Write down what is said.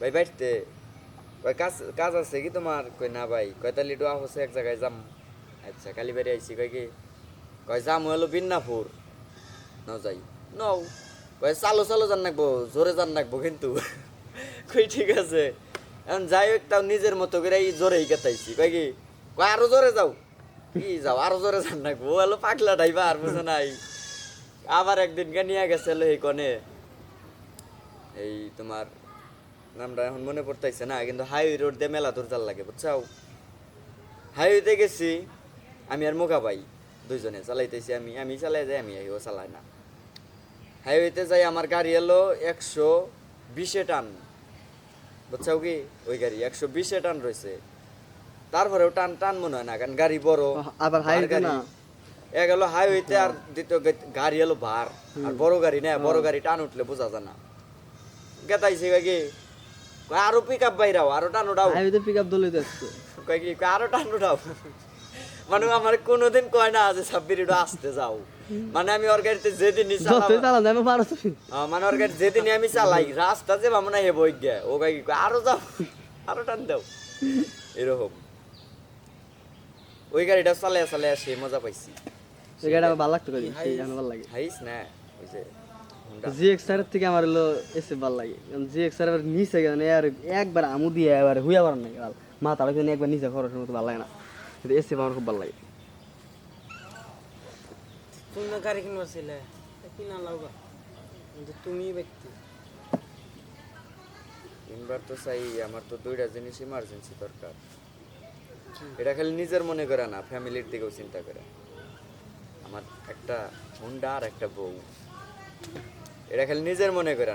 ভাই বাড়িতে কয় কাজ কাজ আছে কি তোমার? কই না ভাই, কয়, তাহলে আহসে এক জায়গায় যাম। আচ্ছা কালীবাড়ি আইছি, কয় কি? কয়, যাম, হলো বিন্নাপুর। ন যাই। নও। কয়, চালো চালো জান নাকবো, জোরে জান নাকবো কিন্তু। কই ঠিক আছে। এখন যাই হোক, তাও নিজের মতো করে এই জোরেই কেতাইছি কয় কি? কয়, আরও জোরে যাও। কি যাও, আরও জোরে জান নাকবো। হলো পাগলা ড্রাইভার বুঝো নাই। আবার একদিন কে নিয়ে গেছে এই কনে। এই তোমার নামটা এখন মনে পড়তেছে না কিন্তু হাইওয়ে রোড দিয়ে মেলা দূর জাল লাগে বুঝছাও? হাইওয়েতে গেছি আমি আর মোকা ভাই দুইজনে চালাইতেছি আমি আমি চালাই যাই আমি ও চালায় না। হাইওয়েতে যাই আমার গাড়ি এলো একশো বিশে টান। বুঝছাও কি? ওই গাড়ি একশো বিশে টান রয়েছে। তারপরেও টান টান মনে হয় না কারণ গাড়ি বড়। আবার গাড়ি। না? এক হলো হাইওয়েতে আর দ্বিতীয় গাড়ি হলো ভার। আর বড় গাড়ি না বড় গাড়ি টান উঠলে বোঝা যায় না। গেতাইছে কি? আরও পিক আপ বাইরাও আরও টান উঠাও হাইওয়েতে পিক আপ দলে আসছে কয় কি আরও টান উঠাও মানে আমার কোনোদিন কয় না যে সাব্বির একটু আসতে যাও। মানে আমি ওর গাড়িতে যেদিনই চালাবো যতই পারো মানে ওর গাড়ি যেদিনই আমি চালাই রাস্তা যে ভাবনা হে বই গে ও কয় কি আরও যাও আরও টান দাও। এরকম। ওই গাড়িটা চালাই চালাই সে মজা পাইছি। ওই গাড়ি আমার ভালো লাগতো ভালো লাগে। হাইস না ওই যে Honda। জি এক্স থেকে আমার হলো এসে ভালো লাগে। জি এক্স আর নিচে গেলে আর একবার আমু দিয়ে এবার হুইয়া পারার নাকি ভালো মাথা রাখে একবার নিচে খরচের মতো ভালো লাগে না। কিন্তু এসে আমার খুব ভালো লাগে। তুমি গাড়ি কিনবার ছিলে কিনা লাগবা? কিন্তু তুমি ব্যক্তি। তিনবার তো চাই আমার তো দুইটা জিনিস ইমার্জেন্সি দরকার। এটা খালি নিজের মনে করে না ফ্যামিলির দিকেও চিন্তা করে। আমার একটা হুন্ডা আর একটা বউ। এটা খালি নিজের মনে করে